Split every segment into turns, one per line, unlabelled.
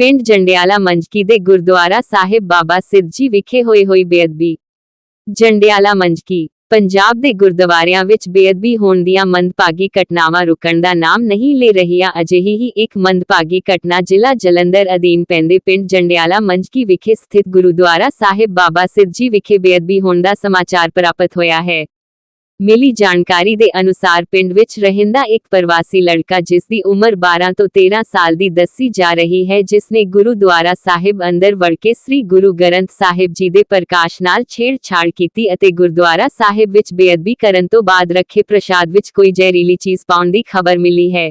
ਪਿੰਡ ਜੰਡਿਆਲਾ ਮੰਜਕੀ ਦੇ ਗੁਰਦੁਆਰਾ ਸਾਹਿਬ ਬਾਬਾ ਸਿੱਧਜੀ ਵਿਖੇ ਹੋਈ ਹੋਈ ਬੇਅਦਬੀ। ਜੰਡਿਆਲਾ ਮੰਜਕੀ, ਪੰਜਾਬ ਦੇ ਗੁਰਦੁਆਰਿਆਂ ਵਿੱਚ ਬੇਅਦਬੀ ਹੋਣ ਦੀਆਂ ਮੰਦਭਾਗੀ ਘਟਨਾਵਾਂ ਰੁਕਣ ਦਾ ਨਾਮ ਨਹੀਂ ਲੈ ਰਹੀਆਂ ਅਜਿਹੀ ਹੀ ਇੱਕ ਮੰਦਭਾਗੀ ਘਟਨਾ ਜ਼ਿਲ੍ਹਾ ਜਲੰਧਰ ਅਧੀਨ ਪੈਂਦੇ ਪਿੰਡ ਜੰਡਿਆਲਾ ਮੰਜਕੀ ਵਿਖੇ ਸਥਿਤ ਗੁਰਦੁਆਰਾ ਸਾਹਿਬ ਬਾਬਾ ਸਿੱਧਜੀ ਵਿਖੇ ਬੇਅਦਬੀ ਹੋਣ ਦਾ ਸਮਾਚਾਰ ਪ੍ਰਾਪਤ ਹੋਇਆ ਹੈ। ਮਿਲੀ ਜਾਣਕਾਰੀ ਦੇ ਅਨੁਸਾਰ ਪਿੰਡ ਵਿੱਚ ਰਹਿੰਦਾ ਇੱਕ ਪ੍ਰਵਾਸੀ ਲੜਕਾ ਜਿਸ ਦੀ ਉਮਰ 12 ਤੋਂ 13 ਸਾਲ ਦੀ ਦੱਸੀ ਜਾ ਰਹੀ ਹੈ ਜਿਸ ਨੇ ਗੁਰੂਦੁਆਰਾ ਸਾਹਿਬ ਅੰਦਰ ਵੜ ਕੇ ਸ੍ਰੀ ਗੁਰੂ ਗ੍ਰੰਥ ਸਾਹਿਬ ਜੀ ਦੇ ਪ੍ਰਕਾਸ਼ ਨਾਲ ਛੇੜਛਾੜ ਕੀਤੀ ਅਤੇ ਗੁਰਦੁਆਰਾ ਸਾਹਿਬ ਵਿੱਚ ਬੇਅਦਬੀ ਕਰਨ ਤੋਂ ਬਾਅਦ ਰੱਖੇ ਪ੍ਰਸ਼ਾਦ ਵਿੱਚ ਕੋਈ ਜ਼ਹਿਰੀਲੀ ਚੀਜ਼ ਪਾਉਣ ਦੀ ਖਬਰ ਮਿਲੀ ਹੈ।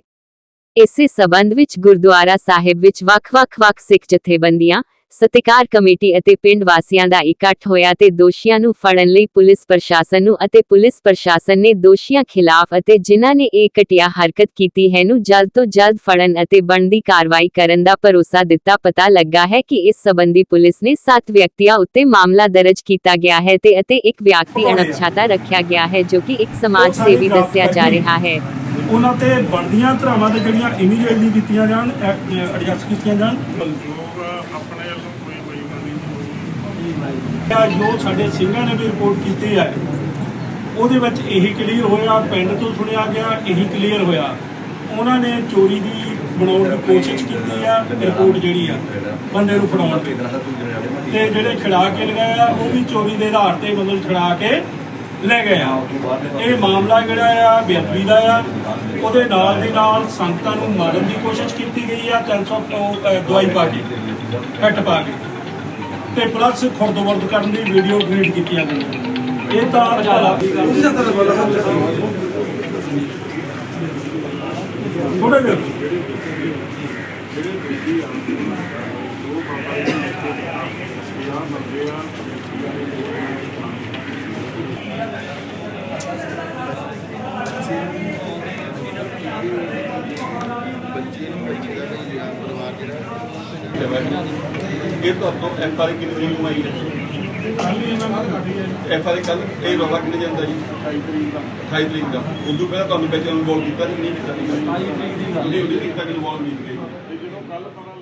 ਇਸੇ ਸਬੰਧ ਵਿੱਚ ਗੁਰਦੁਆਰਾ ਸਾਹਿਬ ਵਿੱਚ ਵੱਖ-ਵੱਖ ਵੱਖ ਸਿੱਖ ਜਥੇਬੰਦੀਆਂ ਸਤਿਕਾਰ ਕਮੇਟੀ ਅਤੇ ਪਿੰਡ ਵਾਸੀਆਂ ਦਾ ਇਕੱਠ ਹੋਇਆ ਤੇ ਦੋਸ਼ੀਆਂ ਨੂੰ ਫੜਨ ਲਈ ਪੁਲਿਸ ਪ੍ਰਸ਼ਾਸਨ ਨੂੰ ਅਤੇ ਪੁਲਿਸ ਪ੍ਰਸ਼ਾਸਨ ਨੇ ਦੋਸ਼ੀਆਂ ਖਿਲਾਫ ਅਤੇ ਜਿਨ੍ਹਾਂ ਨੇ ਇਹ ਘਟੀਆ ਹਰਕਤ ਕੀਤੀ ਹੈ ਨੂੰ ਜਲਦ ਤੋਂ ਜਲਦ ਫੜਨ ਅਤੇ ਬਣਦੀ ਕਾਰਵਾਈ ਕਰਨ ਦਾ ਭਰੋਸਾ ਦਿੱਤਾ ਪਤਾ ਲੱਗਾ ਹੈ ਕਿ ਇਸ ਸੰਬੰਧੀ ਪੁਲਿਸ ਨੇ 7 ਵਿਅਕਤੀਆਂ ਉੱਤੇ ਮਾਮਲਾ ਦਰਜ ਕੀਤਾ ਗਿਆ ਹੈ ਤੇ ਅਤੇ ਇੱਕ ਵਿਅਕਤੀ ਅਣਪਛਾਤਾ ਰੱਖਿਆ ਗਿਆ ਹੈ ਜੋ ਕਿ ਇੱਕ ਸਮਾਜ ਸੇਵੀ ਦੱਸਿਆ ਜਾ ਰਿਹਾ ਹੈ।
ਉਹਨਾਂ ਤੇ ਬਣਦੀਆਂ ਧਰਾਵਾਂ ਤੇ ਜਿਹੜੀਆਂ ਇਮੀਡੀਏਟਲੀ ਕੀਤੀਆਂ ਜਾਣ ਐਡਜਸਟ ਕੀਤੀਆਂ ਜਾਣ
ਆਪਣੇ ਵੱਲੋਂ ਕੋਈ ਬੇਈਮਾਨੀ ਨਹੀਂ
ਆ ਜੋ ਸਾਡੇ ਸਿੰਘਾਂ ਨੇ ਵੀ ਰਿਪੋਰਟ ਕੀਤੀ ਹੈ, ਉਹਦੇ ਵਿੱਚ ਇਹੀ ਕਲੀਅਰ ਹੋਇਆ, ਪਿੰਡ ਤੋਂ ਸੁਣਿਆ ਗਿਆ, ਇਹੀ ਕਲੀਅਰ ਹੋਇਆ। ਉਹਨਾਂ ਨੇ ਚੋਰੀ ਦੀ ਬਣਾਉਣ ਦੀ ਕੋਸ਼ਿਸ਼ ਕੀਤੀ ਆ ਰਿਪੋਰਟ ਜਿਹੜੀ ਆ, ਬੰਦੇ ਨੂੰ ਫੜਾਉਣ ਦੀ। ਤੇ ਜਿਹੜੇ ਛੜਾ ਕੇ ਲਗਾਇਆ ਉਹ ਵੀ ਚੋਰੀ ਦੇ ਆਧਾਰ ਤੇ ਮਤਲਬ ਛੜਾ ਕੇ ਲੈ ਗਏ ਆ। ਇਹ ਮਾਮਲਾ ਜਿਹੜਾ ਆ, ਬੇਅਦਬੀ ਦਾ ਆ। ਉਹਦੇ ਨਾਲ ਦੇ ਨਾਲ ਸੰਗਤਾਂ ਨੂੰ ਮਾਰਨ ਦੀ ਕੋਸ਼ਿਸ਼ ਕੀਤੀ ਗਈ ਆ 300 ਤੋਂ, ਦਵਾਈ ਪਾ ਕੇ ਕੱਟ ਪਾ ਕੇ। ਤੇ ਪਲੱਸ ਖੁਰਦਵਰਦ ਕਰਨ ਦੀ ਵੀਡੀਓ ਕ੍ਰੀਏਟ ਕੀਤੀਆਂ ਗਈਆਂ। ਇਹ ਤਾਂ ਥੋੜਾ ਜਿਹਾ।
ਇਹ ਤੋਂ ਤੋਂ ਐਫ ਆਰ ਕਿੰਨੀ ਤਰੀਕ ਨੂੰ ਆਈ ਹੈ? ਐਫ ਆਰ ਕੱਲ ਇਹ ਰੌਲਾ ਕਿੰਨੇ ਜਾਂਦਾ ਜੀ? 28 ਤਰੀਕ ਦਾ। ਉਦੋਂ ਪਹਿਲਾਂ ਤੁਹਾਨੂੰ ਵਿੱਚ ਇਨਵੋਲਵ ਕੀਤਾ ਨਹੀਂ ਕੀਤਾ? 28 ਤਰੀਕ ਦੀ ਗੱਲ। ਉਹਦੀ ਤਰੀਕ ਤੱਕ ਇਨਵੋਲਵ ਨਹੀਂ ਕੀਤਾ
ਤੇ ਜਦੋਂ ਕੱਲ ਪਤਾ